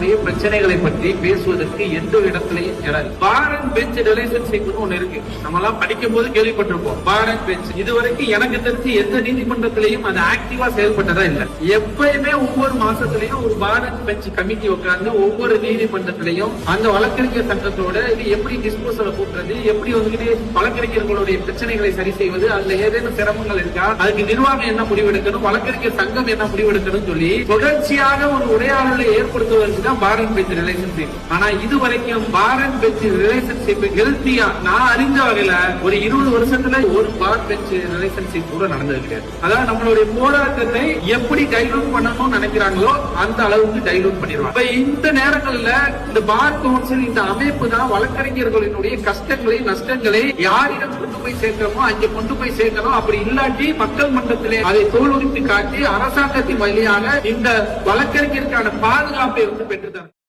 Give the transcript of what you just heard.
வழக்கறிஞர்களுடைய பிரச்சனைகளை பற்றி பேசுவதற்கு எந்த இடத்திலையும் இடம் இல்லை. பார் அண்ட் பெஞ்ச் ரிலேஷன்ஷிப்னு ஒண்ணு இருக்கு. நம்ம எல்லாம் படிக்கும் போது கேள்விப்பட்டிருப்போம். பார் அண்ட் பெஞ்ச் இதுவரைக்கும் எனக்கு தெரிஞ்சு எந்த நீதிமன்றத்திலையும் அது ஆக்டிவா செயல்பட்டதா இல்ல. எப்பயுமே ஒவ்வொரு மாசத்திலையும் ஒரு பார் அண்ட் பெஞ்ச் கமிட்டி உட்கார்ந்து ஒவ்வொரு நீதிமன்றத்திலையும் அந்த வழக்கறிஞர் சட்டத்தோட இது எப்படி டிஸ்போசல கூட்டுறது எப்படி வந்துட்டு வழக்கறிஞர்களுடைய பிரச்சனைகளை சரி செய்வது அதுல ஏதேனும் சிரமங்கள் இருக்கா? அதுக்கு நிர்வாகம் என்ன முடிவெடுக்கணும்? வழக்கறிஞர் சங்கம் என்ன முடிவெடுக்கணும் சொல்லி தொடர்ச்சியாக ஒரு உரையாடலை ஏற்படுத்துவதற்கு தான் பார் அண்ட் ரிலேஷன்ஷிப் ஆனா இது வரைக்கும் பார் அண்ட் ரிலேஷன்ஷிப் ஹெல்த்தியா நான் அறிஞ்ச வகையில ஒரு இருபது வருஷத்துல ஒரு பார் பெஞ்ச் ரிலேஷன்ஷிப் கூட நடந்தது கிடையாது அதாவது நம்மளுடைய போராட்டத்தை எப்படி டைலூட் பண்ணணும்னு நினைக்கிறாங்களோ அந்த அளவுக்கு டைலூட் பண்ணிடுவாங்க. இப்ப இந்த நேரங்கள்ல இந்த பார் கவுன்சில் இந்த அமைப்பு தான் வழக்கறிஞர்களினுடைய கஷ்டங்களை நஷ்டங்களை யாரிடம் கொண்டு போய் சேர்க்கிறோமோ அங்கே கொண்டு போய் சேர்க்கணும். அப்படி இல்லாட்டி மக்கள் மன்றத்திலே அதை தோல்வித்து காட்டி அரசாங்கத்தின் வழியாக இந்த வழக்கறிஞருக்கான பாதுகாப்பை வந்து into them.